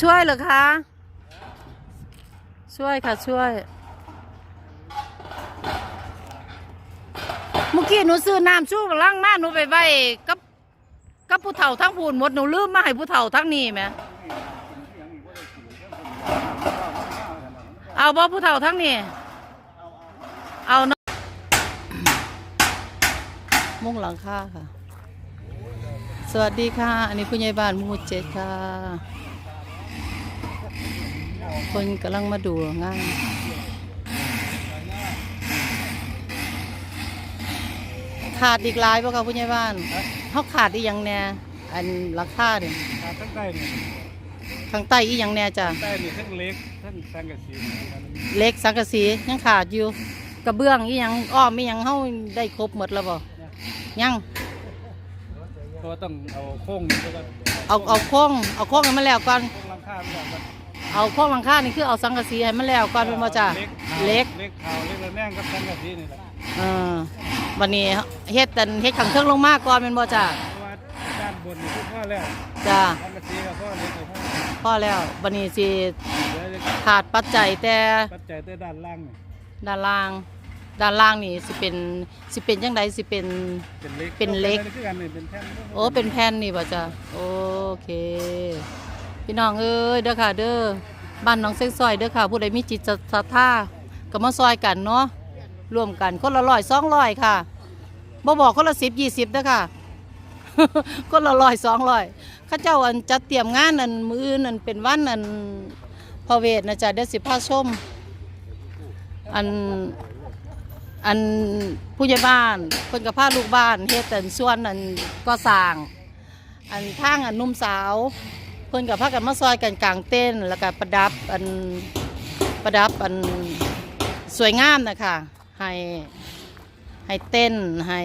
ช่วยเหรอคะ ช่วยค่ะช่วย เมื่อกี้หนูซื้อน้ำชูล่างมาหนูไปไว้กับกับผู้เฒ่าทั้งพูนหมดหนูลืมมาให้ผู้เฒ่าทั้งนี้ไหมเอาบ่ผู้เฒ่าทั้งนี้เอาเนาะมุงหลังคาค่ะ สวัสดีค่ะ อันนี้ผู้ใหญ่บ้านมูเจ็ดค่ะ คนกำลังมาดูงานขาดอีกหลายป่ะคะผู้ใหญ่บ้านเขาขาดอีกอย่างแน่อันราคาเนี่ยขาทั้งใต้นี่ข้างใต้อีกอย่างแน่จ้ะใต้นี่ทั้งเล็กทั้งสังกะสีนะครับเหล็กสังกะสียังขาดอยู่กระเบื้องอีหยังอ้อมอีหยังเฮาได้ครบหมดแล้วบ่ยังเพราะว่าต้องเอาโค้งนี่แล้วก็เอาเอาโค้งเอาโค้งให้มันแล้วก่อน โค้งหลังคาไม่ได้ก็เอาโค้งหลังคานี่คือเอาสังกะสีให้มันแล้วก่อนเป็นบ่จ้ะเหล็กเล็กขาวเล็กระแนงกับสังกะสีนี่แหละเออวันนี้เฮ็ดแต่เฮ็ดขังเครื่องลงมาก่อนเป็นบ่จ้ะเพราะว่าด้านบนนี่คือพ่อแล้วจ้ะสังกะสีกับพ่อเล็กกับพ่อพอแล้ววันนี้สิเดี๋ยวจะขาดปัจจัยแต่ปัจจัยแต่ด้านล่างนี่ด้านล่างด้านล่างนี่สิเป็นสิเป็นจังไดสิเป็นเป็นเล็กเป็นเล็กคือกันนี่เป็นแท่นโอ้เป็นแผ่นนี่ป่ะจ้ะโอเค พี่น้องเอ้ยเด้อค่ะ เด้อบ้านน้องเซ็งซอยเด้อค่ะ ผู้ใดมีจิตศรัทธาก็มาซอยกันเนาะรวมกันคนละร้อยสองร้อยค่ะบ่บอกคนละสิบยี่สิบเด้อค่ะคนละร้อยสองร้อยข้าเจ้าอันจัดเตรียมงานอันมืออื่นอันเป็นวันอันพอเวทนะจ๊ะเดี๋ยวสิพาชมอันอันผู้ใหญ่บ้านเพิ่นกับพาลูกบ้านเฮ็ดแต่ส่วนอันก็สร้าง อันทางอันนุ่มสาว เพิ่นกับพากันมาซอยกันกลางเต้นแล้วก็ประดับอันประดับอันสวยงามนะคะให้ให้เต้นให้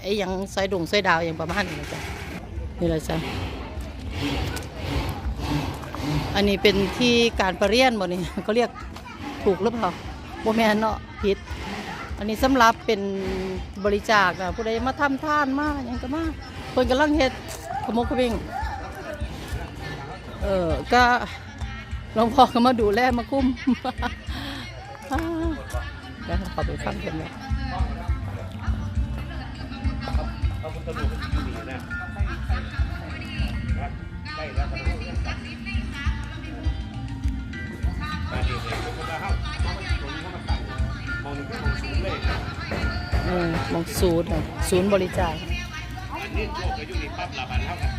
ไอ้ยังสอยดุงสอยดาวอย่างประมาณนี้นะจ้ะนี่เลยจ้ะอันนี้เป็นที่การประเรียนบ่นี่เขาเรียกถูกหรือเปล่าบ่แม่นเนาะผิด อันนี้สำหรับเป็นบริจาคนะผู้ใดมาทำทานมาอย่างก็มาคนกำลังเฮ็ดขโมกขมิ้ง เออก็หลวงพ่อก็มาดูแลมาคุ้มเดี๋ยวขอไปฟังกันเลยเออมองศูนย์ศูนย์บริจาคนี่โชคไปอยู่ในปั๊บละบันเท่ากัน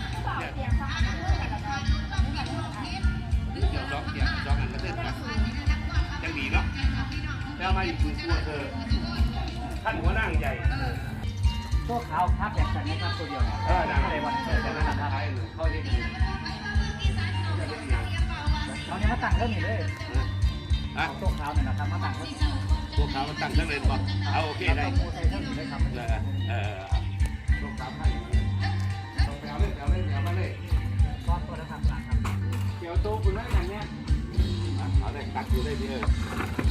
แล้วมาอีกคือตัวเธอท่านหัวหน้าใหญ่พวกเขาครับแบบกันนะครับตัวเดียวเนี่ยเออนางอะไรวันเออจะนั่งท้ายเลยเข้าได้ดีเขาเนี่ยมาตั้งเรื่องนี้เลยอะพวกเขาเนี่ยนะครับมาตั้งเรื่องนี้พวกเขาตั้งทั้งเลยบอกเอาโอเคได้ต้องมูใส่เรื่องนี้เลยครับเออเออลงตามให้ลงไปเอาเลยเอาเลยเอามาเลยก้อนตัวนะครับหลังครับเกี่ยวโตคุณนั่นอย่างเนี้ยเอาเลยตักอยู่ได้ดีเ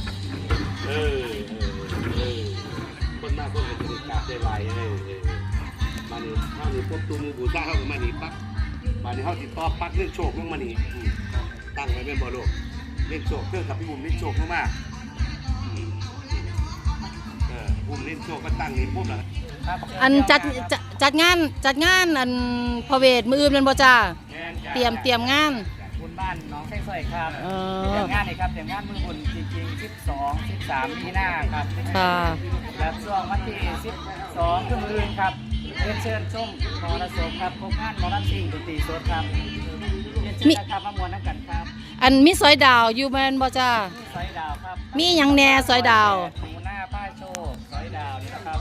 าคนก็จะกราบได้ไวเออเออมานี่เข้านี่พวกตูมือบูชาเข้ามานี่ปั๊บมานี่เข้าติดต่อปั๊บเรื่องโชคลงมานี่ตั้งไว้เป็นบ่อโลกเล่นโชคเครื่องกับพี่บุ๋มเล่นโชคมากเออบุ๋มเล่นโชคก็ตั้งนี่ปุ๊บแล้ว อันจัดจัดจัดงานจัดงานอันพระเวทมืออื่นเป็นบ่จ้าเตรียมเตรียมงาน บุญบ้านน้องเส้นสร้อยครับเอเตรีอยมงานนี่ครับเตรียมงานมือบุญจริงๆ 12 13มีนาครับค่ะ และช่วงวันที่12คือมือครับเรียนเชิญชมมรสมครับพบงานหมอลำซิ่งดนตรีสดครับเรียนเชิญนะครับมามวนน้ำกันครับอันมีสอยดาวอยู่แม่นบ่จ้ามีสอยดาวครับมีหยังแหน่สอยดาวหนูหน้าป้ายโชว์สอยดาวนี่นะครับ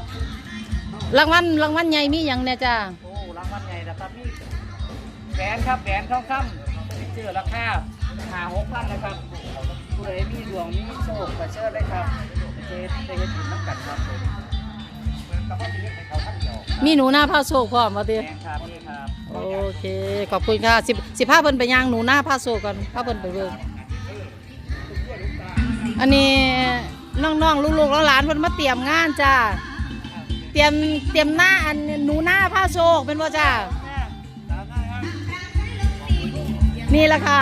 รางวัลรางวัลใหญ่มีหยังแหน่จ้า โอ้รางวัลใหญ่นะครับนี่แหวนครับแหวนทองคำที่ เจอราคาหาหกพันนะครับผู้ใดมีดวงมีโชคก็เชิญได้ครับเจได้เห็นถึงน้ำกัดครับผมมีหนูหน้าผ้าโศกพร้อมบ่ติแหวนครับนี่ครับโอเค ขอบคุณค่ะสิบสิพาเพิ่นไปย่างหนูหน้าผ้าโศกกันพาเพิ่นไปเบิ่งอันนี้น้องๆลูกๆแล้วหลานเพิ่นมาเตรียมงานจ้าเตรียมเตรียมหน้าอันหนูหน้าผ้าโศกเป็นบ่จ้า นี่แหละค่ะ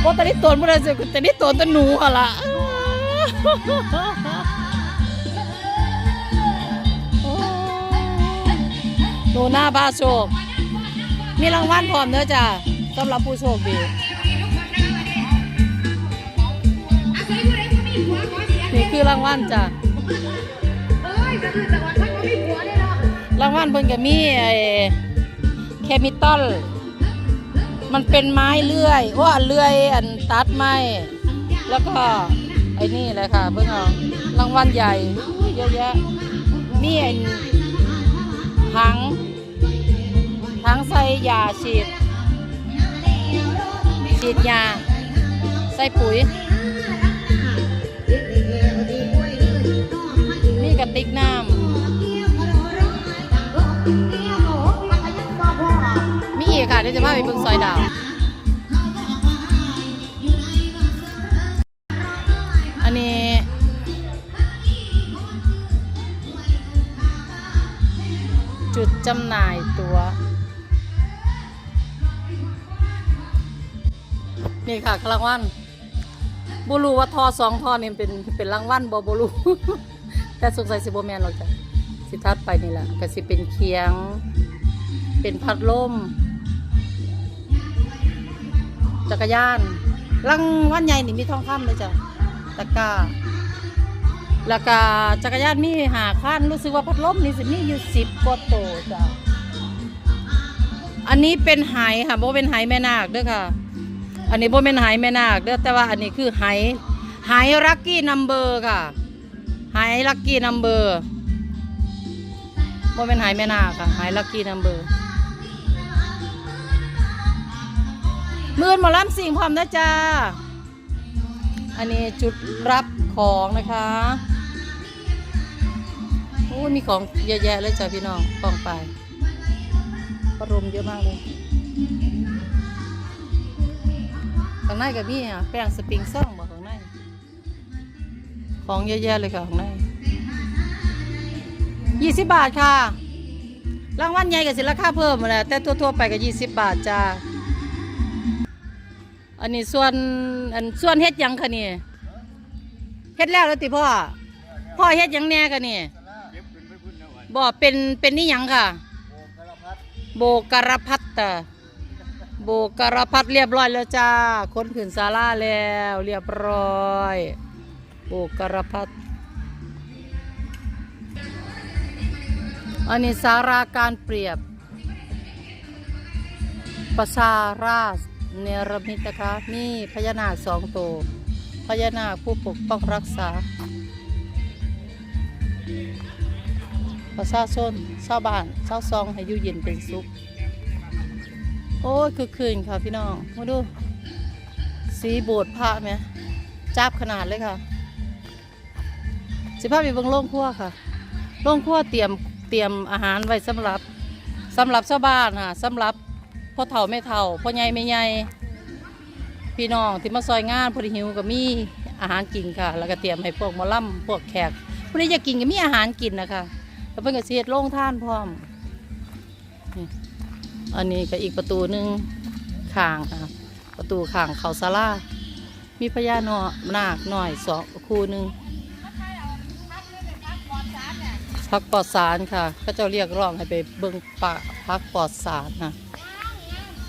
โอ้ตอนนี้ตนบ่ได้สิแต่นี่ตนแตะหนูหั่นล่ะหนูหน้าบ้าโชค มีรางวัลพร้อมเด้อจ้ะสำหรับผู้โชคดีนี่คือรางวัลจ้ะ รางวัลเพิ่นก็มีไอ้เคมิตอลมันเป็นไม้เลื่อยว่าเลื่อยอันตัดไม้แล้วก็ไอ้นี่เลยค่ะเพิ่งเอารางวัลใหญ่เยอะแยะมีไอ้ถังถังใส่ยาฉีด ฉีดยา ใส่ปุ๋ย มีกระติกน้ำ เดี๋ยวจะพาไปเบิ่งซอยดาว อันนี้ จุดจำหน่ายตัว นี่ค่ะรางวัลบูรูว่าทอสองทอนี่เป็นเป็นรางวัลบอบรูแต่สงสัยสิโบแมนหรอกจ้ะสิทัดไปนี่แหละก็สิเป็นเคียง เป็นพัดลม จักรยานรางวัลใหญ่นี่มีทองคำเลยจ้ะตะกร้าแล้วก็จักรยานมีหาขั้นรู้สึกว่าพัดลมนี่สิมีอยู่สิบกว่าโตจ้ะอันนี้เป็นไหค่ะโบเป็นไหแม่นาคเด้อค่ะ อันนี้โบเป็นไหแม่นาคเด้อแต่ว่าอันนี้คือไหไหลักกี้นัมเบอร์ค่ะไหลักกี้นัมเบอร์โบเป็นไหแม่นาคค่ะไหลักกี้นัมเบอร์ มื่นหมอลำสิ่งพร้อมนะจ้า อันนี้จุดรับของนะคะโอ้ยมีของเยอะแยะเลยจ้ะพี่น้องกองไปประมเยอะมากเลยข้างในกับพี่อะแป้งสปริงซ่องบอกข้างใน ของเยอะแยะเลยค่ะข้างในยี่สิบบาทค่ะ รางวัลใหญ่กับสิราคาเพิ่มมาแล้วแต่ทั่วๆไปก็ยี่สิบบาทจ้า อันนี้ส่วนอันส่วนเฮ็ดหยังคะนี่เฮ็ดแล้วแล้วติพ่อพ่อเฮ็ดหยังแน่คะนี่บ่เป็นเป็นนี่หยังค่ะ โบกระพัดตะโบกระพัดเรียบร้อยแล้วจ้าค้นขืนศาลาแล้วเรียบร้อยโบกระพัดอันนี้สาราการเปรียบประชาราษ เนรมิตนะคะ มีพญานาคสองตัวพญานาคผู้ปกป้องรักษาประชาชนชาวบ้านชาวซองให้อยู่เย็นเป็นสุข โอ้ยคือคืนค่ะพี่น้องมาดู สีโบสถ์พระไหมจับขนาดเลยค่ะ สิภาพไปเบิ่งโรงครัวค่ะโรงครัวเตรียมเตรียมอาหารไว้สำหรับสำหรับชาวบ้านค่ะสำหรับ พ่อเฒ่าแม่เฒ่าพ่อใหญ่แม่ใหญ่พี่น้องที่มาซอยงานพอดีหิวก็มีอาหารกินค่ะ แล้วก็เตรียมให้พวกมอลำพวกแขกพวกนี้จะกินก็มีอาหารกินนะคะแล้วเพิ่นก็สิเฮ็ดโรงท่านพร้อมนี่อันนี้ก็อีกประตูหนึ่งข้างค่ะประตูข้างเขาศาลามีพญานาคนาคหน่อยสองคู่หนึ่งพักปลอดสารค่ะก็จะเรียกร้องให้ไปเบิ่งปะพักปลอดสารนะ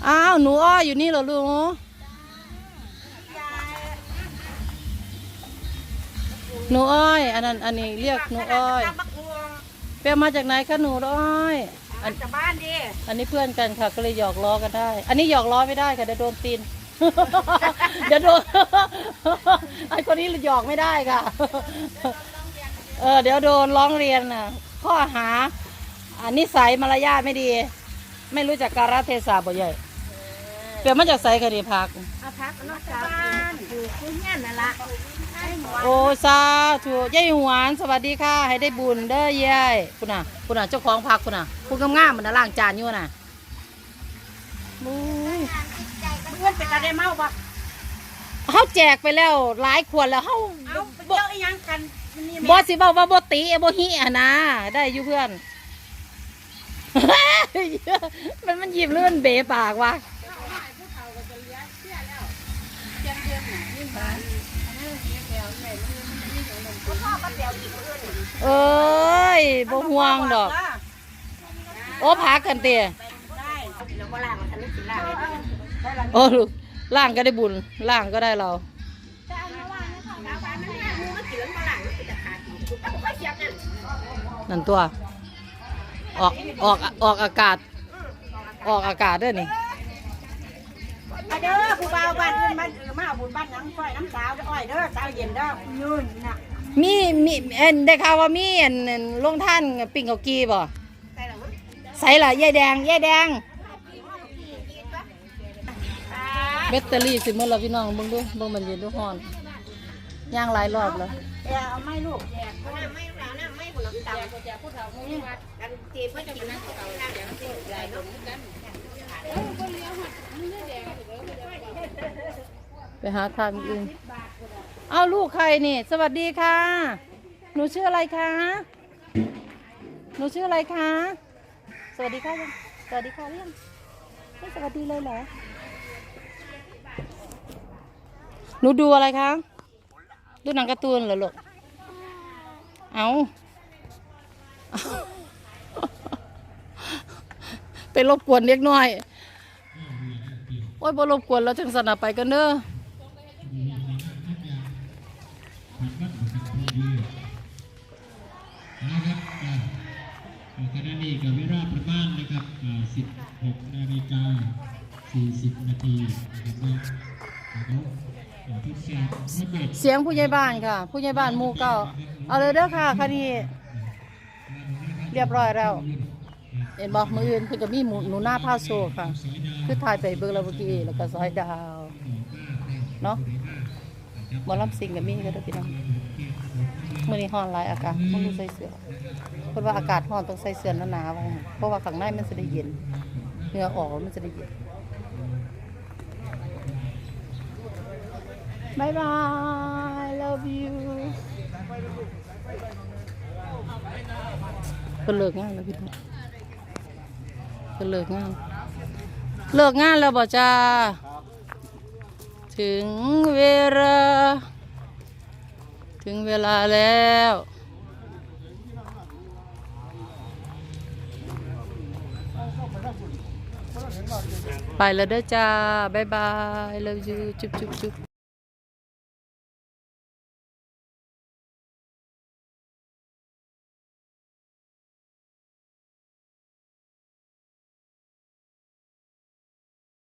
อ้าวหนูอ้อยอยู่นี่เหรอลูกหนูอ้อย อันนั้นอันนี้เรียกหนูอ้อยเปรียวมาจากไหนคะหนูอ้อยอันจากบ้านดิอันนี้เพื่อนกันค่ะก็เลยหยอกล้อกันได้ อันนี้หยอกล้อไม่ได้ค่ะเดี๋ยวโดนตีนเดี๋ยวโดนไอ้คนนี้หยอกไม่ได้ค่ะเออเดี๋ยวโดนร้องเรียนน่ะ ข้อหาอันนิสัยมารยาทไม่ดี ไม่รู้จักการะเทศะบ่ใหญ่ เปลี่ยนมาจากไสคดีพัก เอาพักนอกจากบ้านอยู่คุ้นเงี้ยนั่นละให้หมอโอ้ซาถูยายหวานสวัสดีค่ะ ให้ได้บุญเด้อยายคุณน่ะคุณน่ะเจ้าของพักคุณน่ะคุณงามๆมันน่ะล้างจานอยู่น่ะบู๊ยเพื่อนเป็นอะไรเมาปะเฮาแจกไปแล้วหลายขวดแล้วเฮาเอาไปเที่ยวอีหยังกันนี่บ่สิเว้าว่าบ่ติบ่ฮิอะนะได้อยู่เพื่อน มันมันหยิบหรือมันเบะปากวะ เอ้ยบ่ห่วงดอก โอ้พักกันเตี้ยได้แล้วก็ล่างมันทะโอ้ลูกล่างก็ได้บุญล่างก็ได้เรานั่นแหนเจือนมาล่งตัว ออกออกออกอากาศ ออกอากาศด้วยนี่เด้อผู้บ่าวบ้าน นบ้านอื่นมาเอาบุญบ้านหยังค่อยน้ำสาวอ้อยเด้อสาวเย็นเด้อยืนน่ะมีมีเอ็นได้ข่าวว่ามีเอ็นเอ็นลงท่านปิ่งเกากีบ่ใส่หรอมั้งใส่ละยายแดงยายแดงอ่าแบตเตอรี่สิหมื่ละพี่น้องเบิ่งดูเบิ่งมันเย็นดูฮ้อนย่างหลายรอบแล้วแกเอาไม้ลูกแกก็น้ำไม่เอาน้ำไม่บุญน้ำตาลจะพูดเราไม่ว่ากันเจ็บก็จะกินน้ำเขาน้ำเดี๋ยวเจ็บใหญ่เนาะ ไปหาทางอื่น เอาลูกใครนี่ สวัสดีค่ะ หนูชื่ออะไรคะ หนูชื่ออะไรคะ สวัสดีค่ะยังสวัสดีค่ะยังไม่สวัสดีเลยเหรอ หนูดูอะไรคะ ดูหนังการ์ตูนเหรอลูก เอาเอาไปรบกวนเล็กน้อย โอ้ยบ่รบกวนแล้วจังสนะไปกันเด้อีกับเวลาประมาณนะครับ 16 นาฬิกา 40 นาทีนะครับนะครับอ่าทดสอบระเสียงผู้ใหญ่บ้านค่ะ ผู้ใหญ่บ้านหมู่เก้าเอาเลยเด้อค่ะคดีเรียบร้อยแล้วเห็นบอกมืออื่นเพิ่นก็มีหมูหนูหน้าผ้าโซค่ะ คือถ่ายไปเบิ่งแล้วเมื่อกี้แล้วก็ซอยดาว เนาะหมอลำซิงกับมีก็ได้อพี่น้อง มื้อนี้ร้อนหลายอากาศมันรู้ใส่เสื้อเพิ่นว่าอากาศร้อนต้องใส่เสื้อหนาๆว่างั้นเพราะว่าข้างในมันจะได้เย็นเหงื่อออกมันจะได้เย็นบายบาย love you เพิ่นเลิกงานแล้วพี่น้องเพิ่นเลิกงาน เลิกงานแล้วบ่จ้า ถึงเวลา ถึงเวลาแล้ว ไปแล้วเด้อจ้า บ๊ายบาย love you จุ๊บจุ๊บจุ๊บ